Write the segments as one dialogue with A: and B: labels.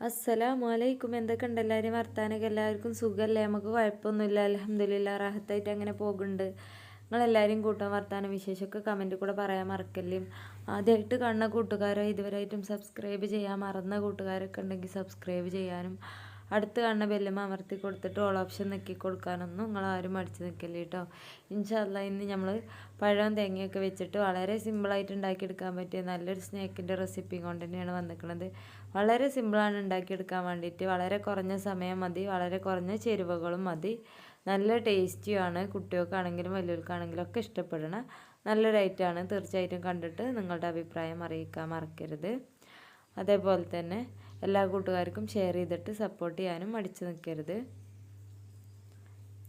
A: അസ്സലാമു അലൈക്കും എന്തൊക്കെ ഉണ്ട് എല്ലാവരും വർത്താനൊക്കെ എല്ലാവർക്കും സുഖമല്ലേ? നമുക്ക് കുഴപ്പമൊന്നുമില്ല. അലഹമ്മദില്ല റാഹത്തായിട്ട് അങ്ങനെ പോകുന്നുണ്ട്. നിങ്ങളെല്ലാവരും കൂട്ടാൻ വർത്താനം വിശേഷമൊക്കെ കമന്റ് കൂടെ പറയാൻ മറക്കല്ലേ? ആദ്യമായിട്ട് കാണുന്ന കൂട്ടുകാരോ ഇതുവരെയായിട്ടും സബ്സ്ക്രൈബ് ചെയ്യാൻ മറന്ന കൂട്ടുകാരൊക്കെ ഉണ്ടെങ്കിൽ സബ്സ്ക്രൈബ് ചെയ്യാനും അടുത്ത് കാണുന്ന ബെല്ലുമ അമർത്തി കൊടുത്തിട്ട് ഓൾ ഓപ്ഷൻ നെക്കി കൊടുക്കാനൊന്നും നിങ്ങൾ ആരും മടിച്ച് നിൽക്കില്ല കേട്ടോ ഇൻഷാല്ല ഇന്ന് നമ്മൾ പഴവും തേങ്ങയൊക്കെ വെച്ചിട്ട് വളരെ സിമ്പിളായിട്ട് ഉണ്ടാക്കിയെടുക്കാൻ പറ്റിയ നല്ലൊരു സ്നേക്കിന്റെ റെസിപ്പി കൊണ്ട് തന്നെയാണ് വന്നിരിക്കുന്നത് വളരെ സിമ്പിളാണ് ഉണ്ടാക്കിയെടുക്കാൻ വേണ്ടിയിട്ട്. വളരെ കുറഞ്ഞ സമയം മതി. വളരെ കുറഞ്ഞ ചേരുവകളും മതി. നല്ല ടേസ്റ്റിയാണ് കുട്ടികൾക്കാണെങ്കിലും വലിയവർക്കാണെങ്കിലും ഒക്കെ ഇഷ്ടപ്പെടണ നല്ലൊരു ഐറ്റമാണ് തീർച്ചയായിട്ടും കണ്ടിട്ട് നിങ്ങളുടെ അഭിപ്രായം അറിയിക്കാൻ മറക്കരുത്. അതേപോലെ തന്നെ എല്ലാ കൂട്ടുകാർക്കും ഷെയർ ചെയ്തിട്ട് സപ്പോർട്ട് ചെയ്യാനും മടിച്ചു നിൽക്കരുത്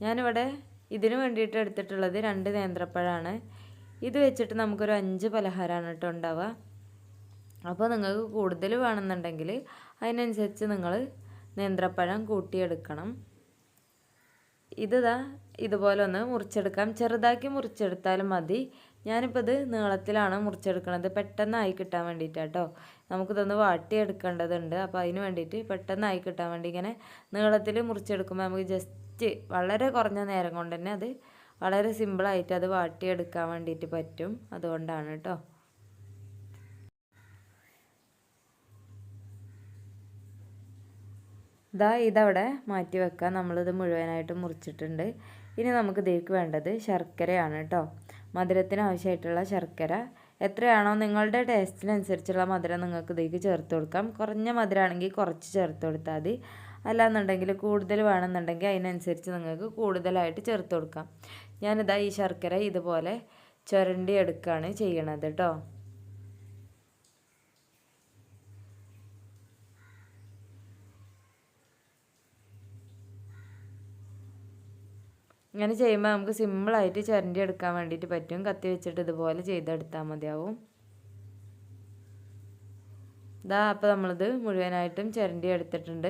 A: ഞാനിവിടെ ഇതിനു വേണ്ടിയിട്ട് എടുത്തിട്ടുള്ളത് രണ്ട് നേന്ത്രപ്പഴമാണ് ഇത് വെച്ചിട്ട് നമുക്കൊരു അഞ്ച് പലഹാരമാണ് കേട്ടോ ഉണ്ടാവുക. അപ്പോൾ നിങ്ങൾക്ക് കൂടുതൽ വേണമെന്നുണ്ടെങ്കിൽ അതിനനുസരിച്ച് നിങ്ങൾ നേന്ത്രപ്പഴം കൂട്ടിയെടുക്കണം. ഇതാ ഇതുപോലെ ഒന്ന് മുറിച്ചെടുക്കാം. ചെറുതാക്കി മുറിച്ചെടുത്താലും മതി. ഞാനിപ്പോൾ ഇത് നീളത്തിലാണ് മുറിച്ചെടുക്കുന്നത്. പെട്ടെന്നായി കിട്ടാൻ വേണ്ടിയിട്ടാട്ടോ. നമുക്കിതൊന്ന് വാട്ടിയെടുക്കേണ്ടതുണ്ട്. അപ്പോൾ അതിന് വേണ്ടിയിട്ട് പെട്ടെന്നായി കിട്ടാൻ വേണ്ടി ഇങ്ങനെ നീളത്തിൽ മുറിച്ചെടുക്കുമ്പോൾ നമുക്ക് ജസ്റ്റ് വളരെ കുറഞ്ഞ നേരം കൊണ്ട് തന്നെ അത് വളരെ സിമ്പിളായിട്ട് അത് വാട്ടിയെടുക്കാൻ വേണ്ടിയിട്ട് പറ്റും. അതുകൊണ്ടാണ് കേട്ടോ ഇതാ ഇതവിടെ മാറ്റി വെക്കാം നമ്മളിത് മുഴുവനായിട്ട് മുറിച്ചിട്ടുണ്ട്. ഇനി നമുക്ക് ഇതിലേക്ക് വേണ്ടത് ശർക്കരയാണ് കേട്ടോ മധുരത്തിന് ആവശ്യമായിട്ടുള്ള ശർക്കര എത്രയാണോ നിങ്ങളുടെ ടേസ്റ്റിനനുസരിച്ചുള്ള മധുരം നിങ്ങൾക്ക് ഇതിലേക്ക് ചേർത്ത് കൊടുക്കാം. കുറഞ്ഞ മധുരമാണെങ്കിൽ കുറച്ച് ചേർത്ത് കൊടുത്താൽ മതി. അല്ലാന്നുണ്ടെങ്കിൽ കൂടുതൽ വേണമെന്നുണ്ടെങ്കിൽ അതിനനുസരിച്ച് നിങ്ങൾക്ക് കൂടുതലായിട്ട് ചേർത്ത് കൊടുക്കാം. ഞാനിതാ ഈ ശർക്കര ഇതുപോലെ ചുരണ്ടി എടുക്കുകയാണ് ചെയ്യണത് കേട്ടോ. ഇങ്ങനെ ചെയ്യുമ്പോൾ നമുക്ക് സിമ്പിളായിട്ട് ചിരണ്ടി എടുക്കാൻ വേണ്ടിയിട്ട് പറ്റും. കത്തി വെച്ചിട്ട് ഇതുപോലെ ചെയ്തെടുത്താൽ മതിയാവും. ഇതാ അപ്പോൾ നമ്മളിത് മുഴുവനായിട്ടും ചിരണ്ടി എടുത്തിട്ടുണ്ട്.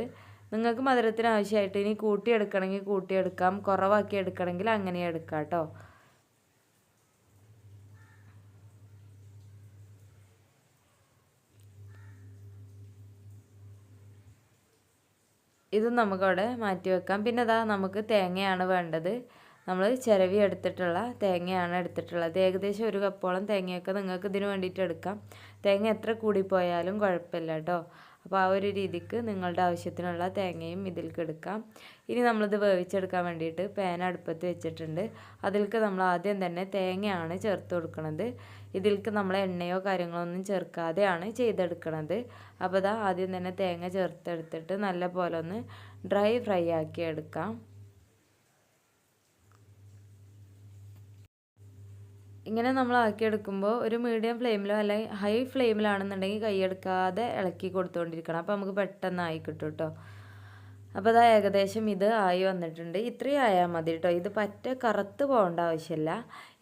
A: നിങ്ങൾക്ക് മധുരത്തിന് ആവശ്യമായിട്ട് ഇനി കൂട്ടിയെടുക്കണമെങ്കിൽ കൂട്ടിയെടുക്കാം കുറവാക്കി എടുക്കണമെങ്കിൽ അങ്ങനെ എടുക്കാം കേട്ടോ ഇത് നമുക്കവിടെ മാറ്റി വെക്കാം. പിന്നെ അതാ നമുക്ക് തേങ്ങയാണ് വേണ്ടത്. നമ്മൾ ചിരവി എടുത്തിട്ടുള്ള തേങ്ങയാണ് എടുത്തിട്ടുള്ളത്. ഏകദേശം ഒരു കപ്പോളം തേങ്ങയൊക്കെ നിങ്ങൾക്ക് ഇതിന് വേണ്ടിയിട്ട് എടുക്കാം. തേങ്ങ എത്ര കൂടിപ്പോയാലും കുഴപ്പമില്ല കേട്ടോ. അപ്പോൾ ആ ഒരു രീതിക്ക് നിങ്ങളുടെ ആവശ്യത്തിനുള്ള തേങ്ങയും ഇതിലേക്ക് എടുക്കാം. ഇനി നമ്മളിത് വേവിച്ചെടുക്കാൻ വേണ്ടിയിട്ട് പാൻ അടുപ്പത്ത് വെച്ചിട്ടുണ്ട്. അതിലേക്ക് നമ്മൾ ആദ്യം തന്നെ തേങ്ങയാണ് ചേർത്ത് കൊടുക്കുന്നത് ഇതിലേക്ക് നമ്മൾ എണ്ണയോ കാര്യങ്ങളോ ഒന്നും ചേർക്കാതെയാണ് ചെയ്തെടുക്കുന്നത് അപ്പോൾ ഇതാ ആദ്യം തന്നെ തേങ്ങ ചേർത്തെടുത്തിട്ട് നല്ല പോലെ ഒന്ന് ഡ്രൈ ഫ്രൈ ആക്കി എടുക്കാം. ഇങ്ങനെ നമ്മൾ ആക്കിയെടുക്കുമ്പോൾ ഒരു മീഡിയം ഫ്ലെയിമിലോ അല്ലെങ്കിൽ ഹൈ ഫ്ലെയിമിലാണെന്നുണ്ടെങ്കിൽ കൈയെടുക്കാതെ ഇളക്കി കൊടുത്തുകൊണ്ടിരിക്കണം. അപ്പോൾ നമുക്ക് പെട്ടെന്ന് ആയി കിട്ടും കേട്ടോ അപ്പോൾ അതാ ഏകദേശം ഇത് ആയി വന്നിട്ടുണ്ട്. ഇത്രയും ആയാൽ മതി കേട്ടോ ഇത് പറ്റ കറുത്ത് പോകേണ്ട ആവശ്യമില്ല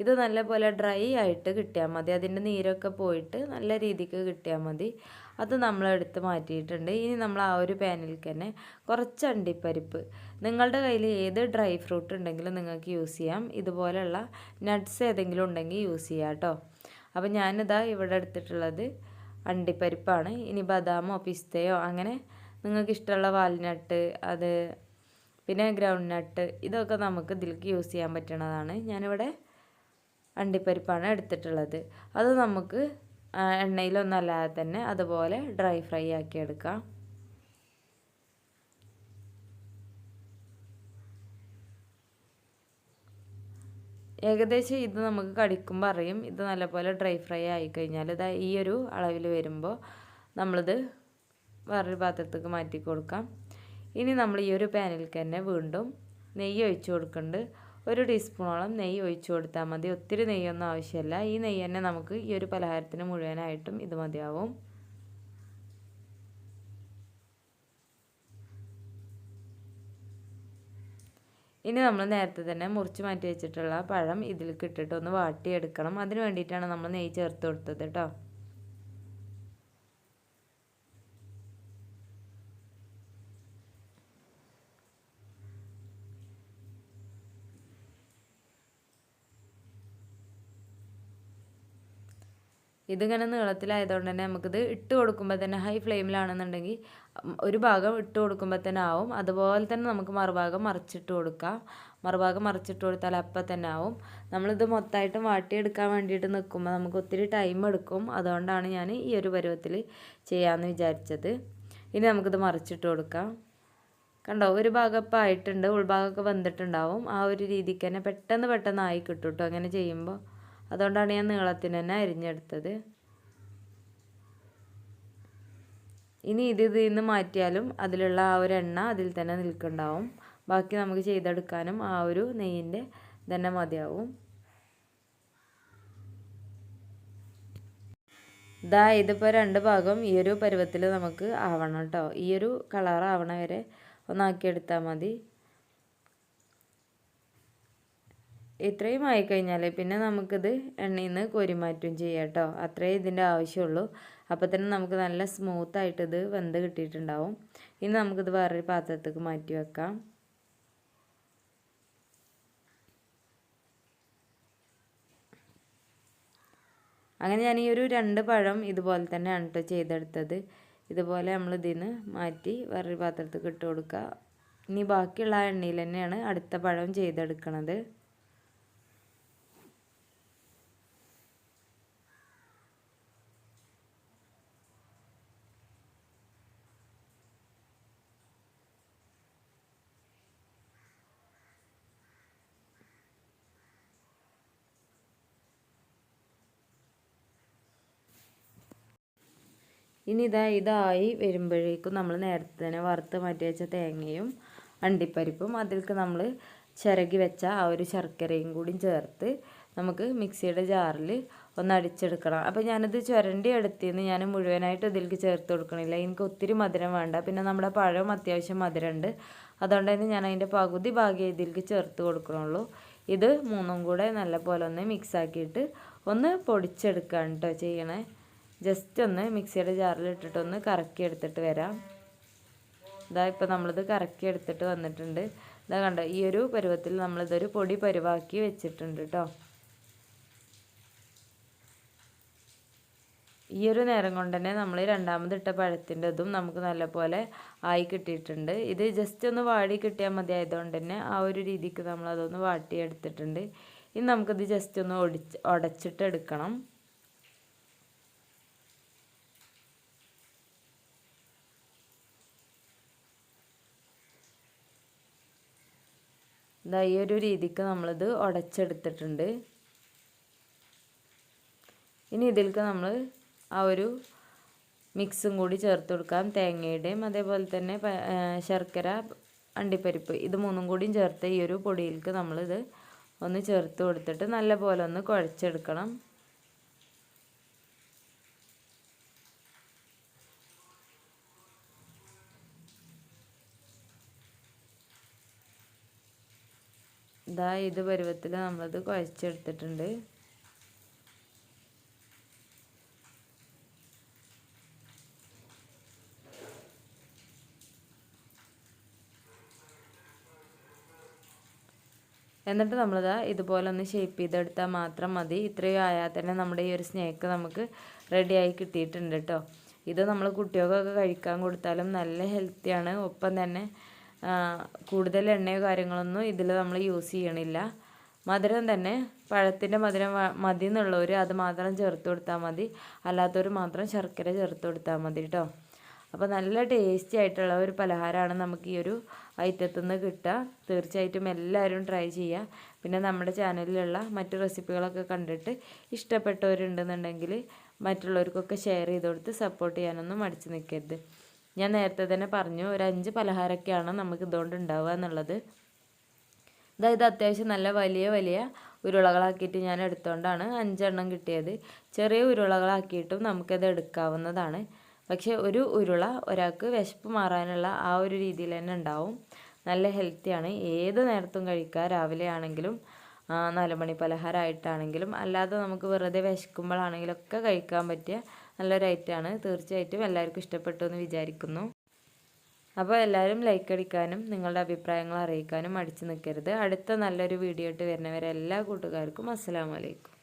A: ഇത് നല്ലപോലെ ഡ്രൈ ആയിട്ട് കിട്ടിയാൽ മതി. അതിന്റെ നീരൊക്കെ പോയിട്ട് നല്ല രീതിക്ക് കിട്ടിയാൽ മതി. അത് നമ്മൾ എടുത്ത് മാറ്റിയിട്ടുണ്ട്. ഇനി നമ്മൾ ആ ഒരു പാനിലേക്ക് തന്നെ കുറച്ച് അണ്ടിപ്പരിപ്പ്. നിങ്ങളുടെ കയ്യിൽ ഏത് ഡ്രൈ ഫ്രൂട്ട് ഉണ്ടെങ്കിലും നിങ്ങൾക്ക് യൂസ് ചെയ്യാം. ഇതുപോലെയുള്ള നട്ട്സ് ഏതെങ്കിലും ഉണ്ടെങ്കിൽ യൂസ് ചെയ്യാം കേട്ടോ അപ്പോൾ ഞാനിതാ ഇവിടെ എടുത്തിട്ടുള്ളത് അണ്ടിപ്പരിപ്പാണ്. ഇനി ബദാമോ പിസ്തയോ അങ്ങനെ നിങ്ങൾക്ക് ഇഷ്ടമുള്ള വാൽനട്ട് അത് പിന്നെ ഗ്രൗണ്ട് നട്ട് ഇതൊക്കെ നമുക്ക് ഇതിലേക്ക് യൂസ് ചെയ്യാൻ പറ്റുന്നതാണ്. ഞാനിവിടെ അണ്ടിപ്പരിപ്പാണ് എടുത്തിട്ടുള്ളത്. അത് നമുക്ക് എണ്ണയിലൊന്നല്ലാതെ തന്നെ അതുപോലെ ഡ്രൈ ഫ്രൈ ആക്കി എടുക്കാം. ഏകദേശം ഇത് നമുക്ക് കടിക്കുമ്പോൾ അറിയും. ഇത് നല്ലപോലെ ഡ്രൈ ഫ്രൈ ആയി കഴിഞ്ഞാൽ ഇതാ ഈ ഒരു അളവിൽ വരുമ്പോൾ നമ്മളിത് വേറൊരു പാത്രത്തേക്ക് മാറ്റി കൊടുക്കാം. ഇനി നമ്മൾ ഈ ഒരു പാനിലേക്ക് തന്നെ വീണ്ടും നെയ്യ് ഒഴിച്ചു കൊടുക്കുന്നുണ്ട്. ഒരു ടീസ്പൂണോളം നെയ്യ് ഒഴിച്ചു കൊടുത്താൽ മതി. ഒത്തിരി നെയ്യൊന്നും ആവശ്യമില്ല. ഈ നെയ്യ് തന്നെ നമുക്ക് ഈ ഒരു പലഹാരത്തിന് മുഴുവനായിട്ടും ഇത് മതിയാവും. ഇനി നമ്മൾ നേരത്തെ തന്നെ മുറിച്ച് മാറ്റി വെച്ചിട്ടുള്ള പഴം ഇതിലേക്ക് ഇട്ടിട്ട് ഒന്ന് വാട്ടിയെടുക്കണം. അതിന് വേണ്ടിയിട്ടാണ് നമ്മൾ നെയ്യ് ചേർത്ത് കൊടുത്തത് കേട്ടോ. ഇതിങ്ങനെ നീളത്തിലായതുകൊണ്ട് തന്നെ നമുക്കിത് ഇട്ട് കൊടുക്കുമ്പോൾ തന്നെ ഹൈ ഫ്ലെയിമിലാണെന്നുണ്ടെങ്കിൽ ഒരു ഭാഗം ഇട്ട് കൊടുക്കുമ്പോൾ തന്നെ ആവും. അതുപോലെ തന്നെ നമുക്ക് മറുഭാഗം മറിച്ചിട്ട് കൊടുക്കാം. മറുഭാഗം മറിച്ചിട്ട് കൊടുത്താൽ അപ്പം തന്നെ ആവും. നമ്മളിത് മൊത്തമായിട്ട് വാട്ടിയെടുക്കാൻ വേണ്ടിയിട്ട് നിൽക്കുമ്പോൾ നമുക്ക് ഒത്തിരി ടൈം എടുക്കും. അതുകൊണ്ടാണ് ഞാൻ ഈ ഒരു പരുവത്തിൽ ചെയ്യാമെന്ന് വിചാരിച്ചത്. ഇനി നമുക്കിത് മറിച്ചിട്ട് കൊടുക്കാം. കണ്ടോ ഒരു ഭാഗം ഇപ്പം ആയിട്ടുണ്ട്. ഉൾഭാഗമൊക്കെ വന്നിട്ടുണ്ടാവും. ആ ഒരു രീതിക്ക് തന്നെ പെട്ടെന്ന് പെട്ടെന്ന് ആയി കിട്ടും കേട്ടോ അങ്ങനെ ചെയ്യുമ്പോൾ അതുകൊണ്ടാണ് ഞാൻ നീളത്തിന് തന്നെ അരിഞ്ഞെടുത്തത്. ഇനി ഇത് ഇതിൽ നിന്ന് മാറ്റിയാലും അതിലുള്ള ആ ഒരു എണ്ണ അതിൽ തന്നെ നിൽക്കുന്നുണ്ടാവും. ബാക്കി നമുക്ക് ചെയ്തെടുക്കാനും ആ ഒരു നെയ്യിന്റെ തന്നെ മതിയാവും. ഇതാ ഇതിപ്പോൾ രണ്ട് ഭാഗം ഈ ഒരു പരുവത്തിൽ നമുക്ക് ആവണം കേട്ടോ. ഈ ഒരു കളർ ആവണ വരെ ഒന്നാക്കിയെടുത്താൽ മതി. ഇത്രയും ആയിക്കഴിഞ്ഞാൽ പിന്നെ നമുക്കിത് എണ്ണയിൽ നിന്ന് കോരിമാറ്റും ചെയ്യാം കേട്ടോ. അത്രേ ഇതിന്റെ ആവശ്യമുള്ളൂ. അപ്പോൾ തന്നെ നമുക്ക് നല്ല സ്മൂത്തായിട്ട് ഇത് വെന്ത് കിട്ടിയിട്ടുണ്ടാവും. ഇനി നമുക്കിത് വേറൊരു പാത്രത്തേക്ക് മാറ്റി വെക്കാം. അങ്ങനെ ഞാൻ ഈ ഒരു രണ്ട് പഴം ഇതുപോലെ തന്നെയാണ് കേട്ടോ ചെയ്തെടുത്തത്. ഇതുപോലെ നമ്മൾ ഇതിന് മാറ്റി വേറൊരു പാത്രത്തേക്ക് ഇട്ട് കൊടുക്കുക. ഇനി ബാക്കിയുള്ള എണ്ണയിൽ തന്നെയാണ് അടുത്ത പഴം ചെയ്തെടുക്കണത്. ഇനി ഇതാ ഇതായി വരുമ്പോഴേക്കും നമ്മൾ നേരത്തെ തന്നെ വറുത്ത് മാറ്റി വെച്ച തേങ്ങയും അണ്ടിപ്പരിപ്പും അതിൽക്ക് നമ്മൾ ചിരകി വെച്ച ആ ഒരു ശർക്കരയും കൂടി ചേർത്ത് നമുക്ക് മിക്സിയുടെ ജാറിൽ ഒന്ന് അടിച്ചെടുക്കണം. അപ്പോൾ ഞാനിത് ചുരണ്ടി എടുത്തിന്ന് ഞാൻ മുഴുവനായിട്ട് ഇതിലേക്ക് ചേർത്ത് കൊടുക്കണില്ല. എനിക്ക് ഒത്തിരി മധുരം വേണ്ട. പിന്നെ നമ്മുടെ പഴം അത്യാവശ്യം മധുരമുണ്ട്. അതുകൊണ്ട് തന്നെ ഞാൻ അതിന്റെ പകുതി ഭാഗം ഇതിലേക്ക് ചേർത്ത് കൊടുക്കണുള്ളൂ. ഇത് മൂന്നും കൂടെ നല്ല പോലെ ഒന്ന് മിക്സാക്കിയിട്ട് ഒന്ന് പൊടിച്ചെടുക്കുകയാണ് കേട്ടോ ചെയ്യണേ. ജസ്റ്റ് ഒന്ന് മിക്സിയുടെ ജാറിൽ ഇട്ടിട്ടൊന്ന് കറക്കി എടുത്തിട്ട് വരാം. ഇതാ ഇപ്പോൾ നമ്മളിത് കറക്കി എടുത്തിട്ട് വന്നിട്ടുണ്ട്. ഇതാ കണ്ടോ ഈ ഒരു പരുവത്തിൽ നമ്മളിതൊരു പൊടി പരുവാക്കി വെച്ചിട്ടുണ്ട് കേട്ടോ ഈ ഒരു നേരം കൊണ്ട് തന്നെ നമ്മൾ രണ്ടാമത് ഇട്ട പഴത്തിന്റെ ഇതും നമുക്ക് നല്ലപോലെ ആയി കിട്ടിയിട്ടുണ്ട്. ഇത് ജസ്റ്റ് ഒന്ന് വാടി കിട്ടിയാൽ മതി ആയതുകൊണ്ട് തന്നെ ആ ഒരു രീതിക്ക് നമ്മൾ അതൊന്ന് വാട്ടിയെടുത്തിട്ടുണ്ട്. ഇനി നമുക്കിത് ജസ്റ്റ് ഒന്ന് ഒടിച്ച് ഉടച്ചിട്ട് ഇതാ ഈ ഒരു രീതിക്ക് നമ്മളിത് ഉടച്ചെടുത്തിട്ടുണ്ട്. ഇനി ഇതിലേക്ക് നമ്മൾ ആ ഒരു മിക്സും കൂടി ചേർത്ത് കൊടുക്കാം. തേങ്ങയുടെയും അതേപോലെ തന്നെ ശർക്കര അണ്ടിപ്പരിപ്പ് ഇത് മൂന്നും കൂടിയും ചേർത്ത് ഈ ഒരു പൊടിയിലേക്ക് നമ്മളിത് ഒന്ന് ചേർത്ത് കൊടുത്തിട്ട് നല്ല പോലെ ഒന്ന് കുഴച്ചെടുക്കണം. ഇതാ ഇത് പരുവത്തിൽ നമ്മളത് കുഴച്ചെടുത്തിട്ടുണ്ട്. എന്നിട്ട് നമ്മളിതാ ഇതുപോലെ ഒന്ന് ഷേപ്പ് ചെയ്തെടുത്താൽ മാത്രം മതി. ഇത്രയും ആയാൽ തന്നെ നമ്മുടെ ഈ ഒരു സ്നേക്ക് നമുക്ക് റെഡിയായി കിട്ടിയിട്ടുണ്ട് കേട്ടോ ഇത് നമ്മൾ കുട്ടികൾക്കൊക്കെ കഴിക്കാൻ കൊടുത്താലും നല്ല ഹെൽത്തിയാണ് ഒപ്പം തന്നെ കൂടുതൽ എണ്ണയോ കാര്യങ്ങളൊന്നും ഇതിൽ നമ്മൾ യൂസ് ചെയ്യണില്ല. മധുരം തന്നെ പഴത്തിന്റെ മധുരം മതി എന്നുള്ളവർ അത് മാത്രം ചേർത്ത് കൊടുത്താൽ മതി. അല്ലാത്തവർ മാത്രം ശർക്കര ചേർത്ത് കൊടുത്താൽ മതി കേട്ടോ അപ്പോൾ നല്ല ടേസ്റ്റി ആയിട്ടുള്ള ഒരു പലഹാരമാണ് നമുക്ക് ഈ ഒരു ഐറ്റത്തിൽ നിന്ന് കിട്ടുക തീർച്ചയായിട്ടും എല്ലാവരും ട്രൈ ചെയ്യുക പിന്നെ നമ്മുടെ ചാനലിലുള്ള മറ്റു റെസിപ്പികളൊക്കെ കണ്ടിട്ട് ഇഷ്ടപ്പെട്ടവരുണ്ടെന്നുണ്ടെങ്കിൽ മറ്റുള്ളവർക്കൊക്കെ ഷെയർ ചെയ്ത് കൊടുത്ത് സപ്പോർട്ട് ചെയ്യാനൊന്നും മടിച്ച് നിൽക്കരുത് ഞാൻ നേരത്തെ തന്നെ പറഞ്ഞു ഒരു അഞ്ച് പലഹാരമൊക്കെയാണ് നമുക്ക് ഇതുകൊണ്ട് ഉണ്ടാവുക എന്നുള്ളത്. അതായത് അത്യാവശ്യം നല്ല വലിയ വലിയ ഉരുളകളാക്കിയിട്ട് ഞാൻ എടുത്തുകൊണ്ടാണ് അഞ്ചെണ്ണം കിട്ടിയത്. ചെറിയ ഉരുളകളാക്കിയിട്ടും നമുക്കത് എടുക്കാവുന്നതാണ്. പക്ഷേ ഒരു ഉരുള ഒരാൾക്ക് വിശപ്പ് മാറാനുള്ള ആ ഒരു രീതിയിൽ തന്നെ ഉണ്ടാവും. നല്ല ഹെൽത്തിയാണ് ഏത് നേരത്തും കഴിക്കുക. രാവിലെ ആണെങ്കിലും നാലുമണി പലഹാരമായിട്ടാണെങ്കിലും. അല്ലാതെ നമുക്ക് വെറുതെ വിശക്കുമ്പോഴാണെങ്കിലൊക്കെ കഴിക്കാൻ പറ്റിയ നല്ലൊരു ഐറ്റമാണ് തീർച്ചയായിട്ടും എല്ലാവർക്കും ഇഷ്ടപ്പെട്ടു എന്ന് വിചാരിക്കുന്നു. അപ്പോൾ എല്ലാവരും ലൈക്ക് അടിക്കാനും നിങ്ങളുടെ അഭിപ്രായങ്ങൾ അറിയിക്കാനും അടിച്ചു നിൽക്കരുത്. അടുത്ത നല്ലൊരു വീഡിയോ ഇട്ട് വരുന്നവരെ എല്ലാ കൂട്ടുകാർക്കും അസ്സാം വലൈക്കും